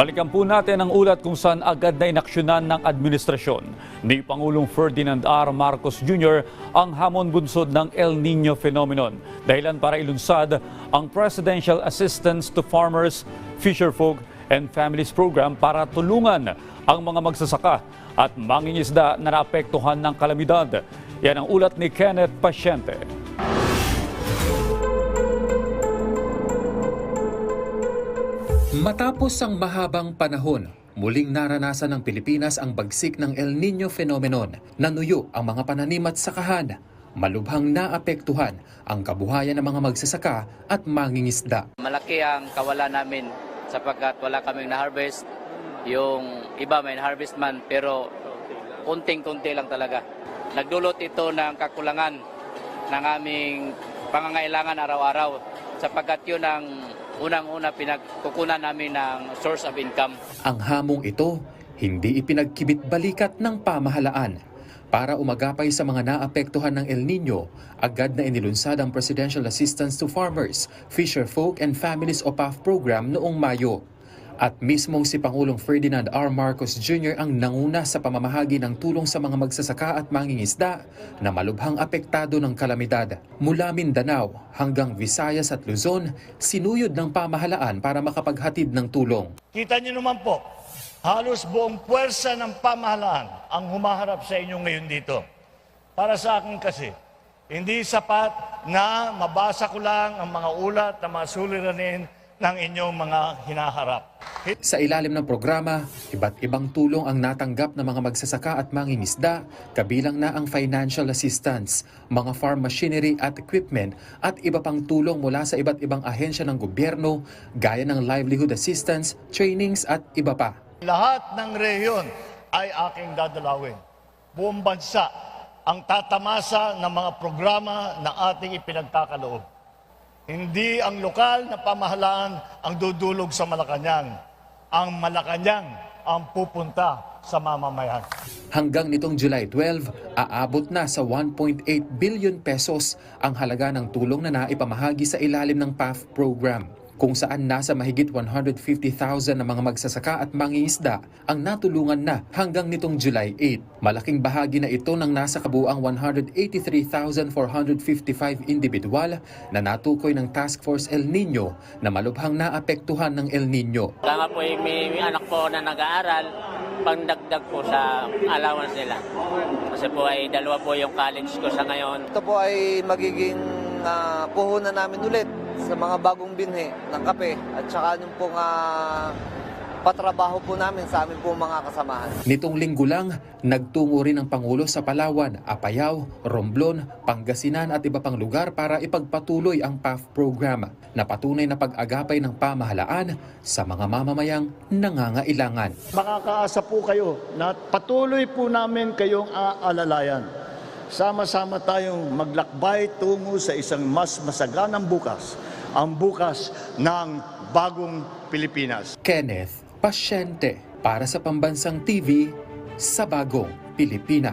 Balikan po natin ang ulat kung saan agad na inaksyonan ng administrasyon ni Pangulong Ferdinand R. Marcos Jr. ang hamon bunsod ng El Nino phenomenon. Dahilan para ilunsad ang Presidential Assistance to Farmers, Fisherfolk and Families Program para tulungan ang mga magsasaka at mangingisda na naapektuhan ng kalamidad. Yan ang ulat ni Kenneth Pasyente. Matapos ang mahabang panahon, muling naranasan ng Pilipinas ang bagsik ng El Nino phenomenon. Nanuyo ang mga pananim at sakahan. Malubhang naapektuhan ang kabuhayan ng mga magsasaka at mangingisda. Malaki ang kawalan namin sapagkat wala kaming na-harvest. Yung iba may na-harvest man pero kunting-kunti lang talaga. Nagdulot ito ng kakulangan ng aming pangangailangan araw-araw sapagkat yun ang unang-una pinagkukunan namin ng source of income. Ang hamong ito, hindi ipinagkibit balikat ng pamahalaan. Para umagapay sa mga naapektuhan ng El Nino, agad na inilunsad ang Presidential Assistance to Farmers, Fisherfolk and Families o PAF program noong Mayo. At mismong si Pangulong Ferdinand R. Marcos Jr. ang nanguna sa pamamahagi ng tulong sa mga magsasaka at mangingisda na malubhang apektado ng kalamidad. Mula Mindanao hanggang Visayas at Luzon, sinuyod ng pamahalaan para makapaghatid ng tulong. Kita niyo naman po, halos buong puwersa ng pamahalaan ang humaharap sa inyo ngayon dito. Para sa akin kasi, hindi sapat na mabasa ko lang ang mga ulat na mga suliranin ng inyong mga hinaharap. Sa ilalim ng programa, iba't ibang tulong ang natanggap ng mga magsasaka at mangingisda, kabilang na ang financial assistance, mga farm machinery at equipment, at iba pang tulong mula sa iba't ibang ahensya ng gobyerno, gaya ng livelihood assistance, trainings at iba pa. Lahat ng rehiyon ay aking dadalawin. Buong bansa ang tatamasa ng mga programa na ating ipinagkakaloob. Hindi ang lokal na pamahalaan ang dudulog sa Malacanang. Ang Malacanang ang pupunta sa mamamayan. Hanggang nitong July 12, aabot na sa 1.8 billion pesos ang halaga ng tulong na naipamahagi sa ilalim ng PAF program kung saan nasa mahigit 150,000 na mga magsasaka at mangingisda ang natulungan na hanggang nitong July 8. Malaking bahagi na ito ng nasa kabuang 183,455 individual na natukoy ng Task Force El Nino na malubhang naapektuhan ng El Nino. Kaya nga po eh, may, may anak po na nag-aaral, pangdagdag po sa allowance nila. Kasi po ay dalawa po yung college ko sa ngayon. Ito po ay magiging ah, puhunan namin ulit sa mga bagong binhi ng kape at saka yung pong ah, patrabaho po namin sa amin po mga kasamahan. Nitong linggo lang, nagtungo rin ang Pangulo sa Palawan, Apayao, Romblon, Pangasinan at iba pang lugar para ipagpatuloy ang PAF program na patunay na pag-agapay ng pamahalaan sa mga mamamayang nangangailangan. Makakaasa po kayo na patuloy po namin kayong aalalayan. Sama-sama tayong maglakbay tungo sa isang mas masaganang bukas, ang bukas ng bagong Pilipinas. Kenneth Pasyente para sa Pambansang TV sa Bagong Pilipinas.